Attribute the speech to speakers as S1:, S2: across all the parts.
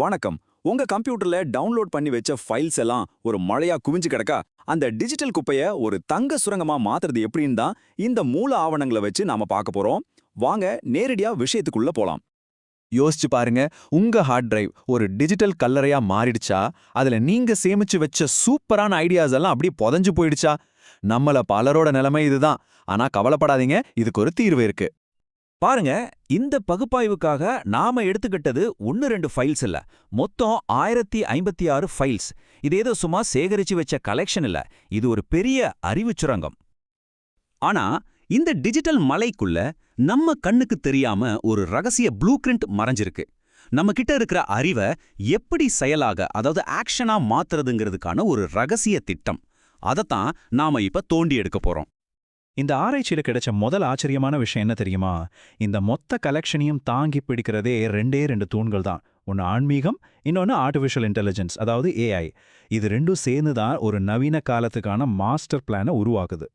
S1: வணக்கம். உங்க கம்ப்யூட்டர்ல டவுன்லோட் பண்ணி வச்ச ஃபைல்ஸ் எல்லாம் ஒரு மழையா குவிஞ்சு கிடக்கா? அந்த டிஜிட்டல் குப்பைய ஒரு தங்க சுரங்கமா மாத்துறது எப்படின்னு தான் இந்த மூல ஆவணங்களை வச்சு நாம பார்க்க போறோம். வாங்க நேரடியா விஷயத்துக்குள்ள போலாம்.
S2: யோசிச்சு பாருங்க உங்க ஹார்ட் டிரைவ் ஒரு டிஜிட்டல் கல்லறையா மாறிடுச்சா? அதுல நீங்க சேமிச்சு வச்ச சூப்பரான ஐடியாஸ் எல்லாம் அப்படியே புதஞ்சு போயிடுச்சா? நம்மள பலரோட நிலைமை இதுதான். ஆனா கவலைப்படாதீங்க இதுக்கு ஒரு தீர்வு இருக்கு.
S3: பாருங்க இந்த பகுப்பாய்வுக்காக நாம எடுத்துக்கிட்டது ஒன்னு ரெண்டு ஃபைல்ஸ் இல்ல. மொத்தம் ஆயிரத்தி ஐம்பத்தி ஆறு ஃபைல்ஸ் இது ஏதோ சும்மா சேகரிச்சு வச்ச கலெக்ஷன் இல்ல. இது ஒரு பெரிய அறிவுச் சுரங்கம். ஆனா இந்த டிஜிட்டல் மலைக்குள்ள நம்ம கண்ணுக்கு தெரியாம ஒரு ரகசிய ப்ளூ பிரிண்ட் மறைஞ்சிருக்கு. நம்ம கிட்ட இருக்கிற அறிவை எப்படி செயலாக அதாவது ஆக்ஷனா மாத்துறதுங்கிறதுக்கான ஒரு ரகசிய திட்டம். அதைத்தான் நாம இப்ப தோண்டி எடுக்க போறோம்.
S4: இந்த ஆராய்ச்சியில கிடைச்ச முதல் ஆச்சரியமான விஷயம் என்ன தெரியுமா? இந்த மொத்த கலெக்ஷனையும் தாங்கி பிடிக்கிறதே ரெண்டே ரெண்டு தூண்கள் தான். ஒன்று ஆன்மீகம் இன்னொன்று ஆர்டிஃபிஷியல் இன்டெலிஜென்ஸ் அதாவது ஏஐ இது ரெண்டும் சேர்ந்து தான் ஒரு நவீன காலத்துக்கான மாஸ்டர் பிளானை உருவாக்குது.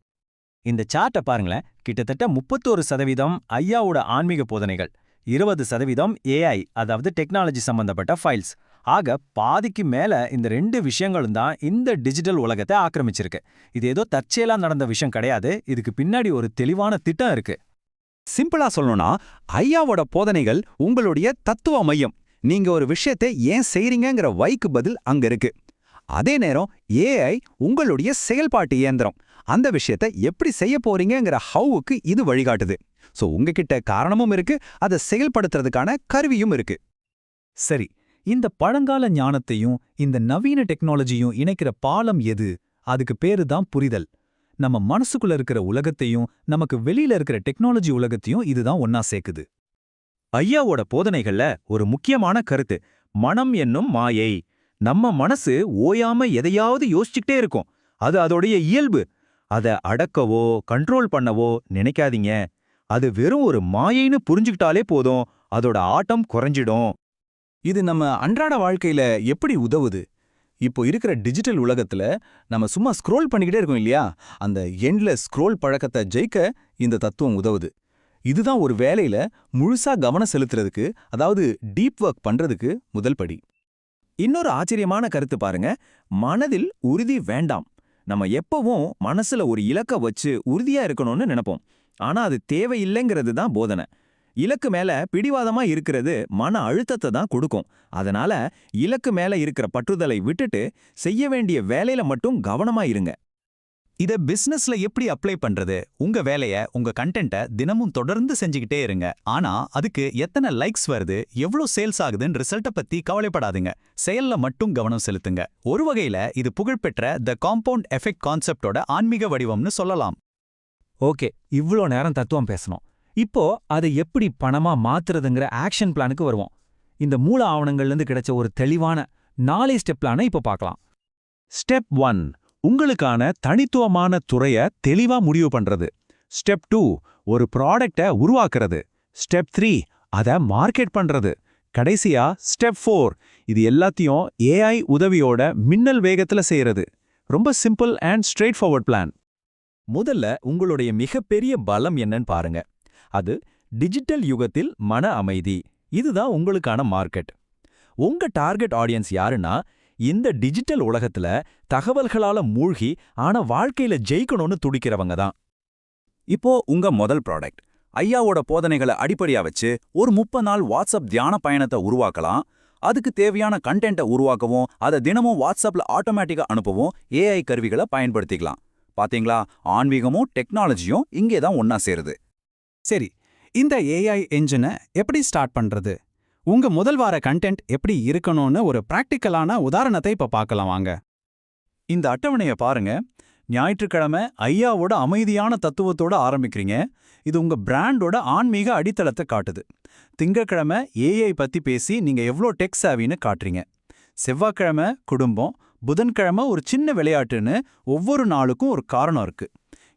S5: இந்த சார்ட்டை பாருங்களேன். கிட்டத்தட்ட முப்பத்தோரு சதவீதம் ஐயாவோட ஆன்மீக போதனைகள் இருபது சதவீதம் ஏஐ அதாவது டெக்னாலஜி சம்பந்தப்பட்ட ஃபைல்ஸ் ஆக பாதிக்கு மேல இந்த ரெண்டு விஷயங்களும் தான் இந்த டிஜிட்டல் உலகத்தை ஆக்கிரமிச்சிருக்கு. இது ஏதோ தற்செயலா நடந்த விஷயம் கிடையாது. இதுக்கு பின்னாடி ஒரு தெளிவான திட்டம் இருக்கு.
S2: சிம்பிளா சொல்லணும்னா ஐயாவோட போதனைகள் உங்களுடைய தத்துவ மையம். நீங்க ஒரு விஷயத்தை ஏன் செய்றீங்கங்கிற வைக்கு பதில் அங்க இருக்கு. அதே நேரம் ஏஐ உங்களுடைய செயல்பாட்டு இயந்திரம். அந்த விஷயத்தை எப்படி செய்ய போறீங்கிற ஹவுக்கு இது வழிகாட்டுது. சோ உங்ககிட்ட காரணமும் இருக்கு அதை செயல்படுத்துறதுக்கான கருவியும் இருக்கு.
S4: சரி இந்த பழங்கால ஞானத்தையும் இந்த நவீன டெக்னாலஜியும் இணைக்கிற பாலம் எது? அதுக்கு பேரு தான் புரிதல். நம்ம மனசுக்குள்ள இருக்கிற உலகத்தையும் நமக்கு வெளியில இருக்கிற டெக்னாலஜி உலகத்தையும் இதுதான் ஒன்னா சேர்க்குது.
S5: ஐயாவோட போதனைகள்ல ஒரு முக்கியமான கருத்து மனம் என்னும் மாயை. நம்ம மனசு ஓயாம எதையாவது யோசிச்சுக்கிட்டே இருக்கும். அது அதோடைய இயல்பு. அத அடக்கவோ கண்ட்ரோல் பண்ணவோ நினைக்காதீங்க. அது வெறும் ஒரு மாயைன்னு புரிஞ்சுக்கிட்டாலே போதும். அதோட ஆட்டம் குறைஞ்சிடும்.
S2: இது நம்ம அன்றாட வாழ்க்கையில எப்படி உதவுது? இப்போ இருக்கிற டிஜிட்டல் உலகத்துல நம்ம சும்மா ஸ்க்ரோல் பண்ணிக்கிட்டே இருக்கோம் இல்லையா? அந்த எண்ட்லெஸ் ஸ்க்ரோல் பழக்கத்தை ஜெயிக்க இந்த தத்துவம் உதவுது. இதுதான் ஒரு வேலையில முழுசா கவனம் செலுத்துறதுக்கு அதாவது டீப் ஒர்க் பண்றதுக்கு முதல் படி.
S5: இன்னொரு ஆச்சரியமான கருத்து பாருங்க. மனதில் உறுதி வேண்டாம். நம்ம எப்பவும் மனசுல ஒரு இலக்க வச்சு உறுதியா இருக்கணும்னு நினைப்போம். ஆனா அது தேவையில்லைங்கிறது தான் போதனை. இலக்கு மேல பிடிவாதமா இருக்கிறது மன அழுத்தத்தை தான் கொடுக்கும். அதனால இலக்கு மேல இருக்கிற பற்றுதலை விட்டுட்டு செய்ய வேண்டிய வேலையில மட்டும் கவனமா இருங்க. இத பிசினஸ்ல எப்படி அப்ளை பண்றது? உங்க வேலைய உங்க கண்டென்ட்டை தினமும் தொடர்ந்து செஞ்சுக்கிட்டே இருங்க. ஆனா அதுக்கு எத்தனை லைக்ஸ் வருது எவ்வளோ சேல்ஸ் ஆகுதுன்னு ரிசல்ட்டை பத்தி கவலைப்படாதுங்க. செயல்ல மட்டும் கவனம் செலுத்துங்க. ஒரு வகையில இது புகழ்பெற்ற த காம்பவுண்ட் எஃபெக்ட் கான்செப்டோட ஆன்மீக வடிவம்னு சொல்லலாம்.
S3: ஓகே இவ்ளோ நேரம் தத்துவம் பேசணும். இப்போ அதை எப்படி பணமா மாத்துறதுங்கிற ஆக்ஷன் பிளானுக்கு வருவோம். இந்த மூல ஆவணங்கள்ல இருந்து கிடைச்ச ஒரு தெளிவான நாலே ஸ்டெப் பிளானை இப்போ பார்க்கலாம்.
S4: ஸ்டெப் ஒன் உங்களுக்கான தனித்துவமான துறைய தெளிவா முடிவு பண்றது. ஸ்டெப் டூ ஒரு ப்ராடக்டை உருவாக்குறது. ஸ்டெப் த்ரீ அதை மார்க்கெட் பண்றது. கடைசியா ஸ்டெப் ஃபோர் இது எல்லாத்தையும் ஏஐ உதவியோட மின்னல் வேகத்துல செய்யறது ரொம்ப simple and straightforward plan
S5: முதல்ல உங்களுடைய மிகப்பெரிய பலம் என்னன்னு பாருங்க. அது டிஜிட்டல் யுகத்தில் மன அமைதி. இதுதான் உங்களுக்கான மார்க்கெட். உங்க டார்கெட் ஆடியன்ஸ் யாருன்னா இந்த டிஜிட்டல் உலகத்துல தகவல்களால மூழ்கி ஆனா வாழ்க்கையில ஜெயிக்கணும்னு துடிக்கிறவங்க தான்.
S1: இப்போ உங்க முதல் ப்ராடக்ட் ஐயாவோட போதனைகளை அடிப்படையா வச்சு ஒரு முப்பது நாள் வாட்ஸ்அப் தியான பயணத்தை உருவாக்கலாம். அதுக்கு தேவையான கண்டென்ட்டை உருவாக்கவும் அதை தினமும் வாட்ஸ்அப்ல ஆட்டோமேட்டிக்கா அனுப்பவும் ஏஐ கருவிகளை பயன்படுத்திக்கலாம். பாத்தீங்களா? ஆன்மீகமும் டெக்னாலஜியும் இங்கே தான் ஒன்னா சேருது.
S6: சரி இந்த ஏஐ என்ஜினை எப்படி ஸ்டார்ட் பண்றது? உங்க முதல் வார கண்டென்ட் எப்படி இருக்கணும்னு ஒரு பிராக்டிக்கலான உதாரணத்தை இப்ப பார்க்கலாம் வாங்க.
S2: இந்த அட்டவணைய பாருங்க. ஞாயிற்றுக்கிழமை ஐயாவோட அமைதியான தத்துவத்தோட ஆரம்பிக்கிறீங்க. இது உங்க பிராண்டோட ஆன்மீக அடித்தளத்தை காட்டுது. திங்கக்கிழமை ஏஐ பத்தி பேசி நீங்க எவ்வளோ டெக் சாவின்னு காட்டுறீங்க. செவ்வாய்க்கிழமை குடும்பம் புதன்கிழமை ஒரு சின்ன விளையாட்டுன்னு ஒவ்வொரு நாளுக்கும் ஒரு காரணம் இருக்கு.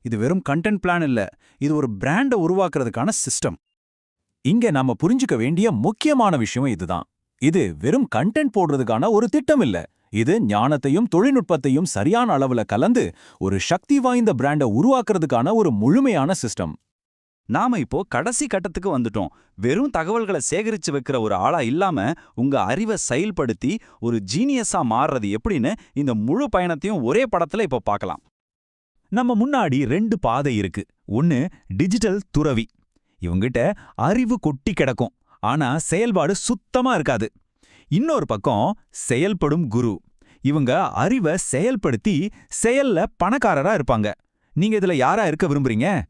S2: இது வெறும் கண்டென்ட் பிளான் இல்ல. இது ஒரு பிராண்டை உருவாக்குறதுக்கான சிஸ்டம்
S5: இங்க நாம புரிஞ்சுக்க வேண்டிய முக்கியமான விஷயம் இதுதான். இது வெறும் கண்டென்ட் போடுறதுக்கான ஒரு திட்டம் இல்ல. இது ஞானத்தையும் தொழில்நுட்பத்தையும் சரியான அளவுல கலந்து ஒரு சக்தி வாய்ந்த பிராண்டை உருவாக்குறதுக்கான ஒரு முழுமையான சிஸ்டம்
S1: நாம இப்போ கடைசி கட்டத்துக்கு வந்துட்டோம். வெறும் தகவல்களை சேகரிச்சு வைக்கிற ஒரு ஆளா இல்லாம உங்க அறிவை செயல்படுத்தி ஒரு ஜீனியஸா மாறுறது எப்படின்னு இந்த முழு பயணத்தையும் ஒரே படத்துல இப்போ பார்க்கலாம். நம்ம முன்னாடி ரெண்டு பாதை இருக்கு. ஒன்னு டிஜிட்டல் துறவி. இவங்கிட்ட அறிவு கொட்டி கிடக்கும். ஆனா செயல்பாடு சுத்தமா இருக்காது. இன்னொரு பக்கம் செயல்படும் குரு. இவங்க அறிவை செயல்படுத்தி செயல்ல பணக்காரரா இருப்பாங்க. நீங்க இதுல யாரா இருக்க விரும்புறீங்க?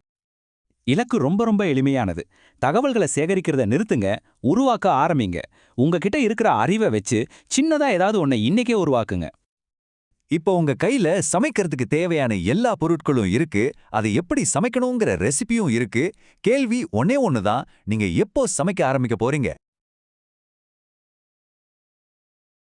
S2: இலக்கு ரொம்ப ரொம்ப எளிமையானது. தகவல்களை சேகரிக்கிறத நிறுத்துங்க உருவாக்க ஆரம்பிங்க. உங்ககிட்ட இருக்கிற அறிவை வச்சு சின்னதா ஏதாவது ஒன்னை இன்னைக்கே உருவாக்குங்க.
S1: இப்போ உங்க கையில சமைக்கிறதுக்கு தேவையான எல்லா பொருட்களும் இருக்கு. அதை எப்படி சமைக்கணுங்கிற ரெசிபியும் இருக்கு. கேள்வி ஒன்னே ஒண்ணுதான். நீங்க எப்போ சமைக்க ஆரம்பிக்க போறீங்க?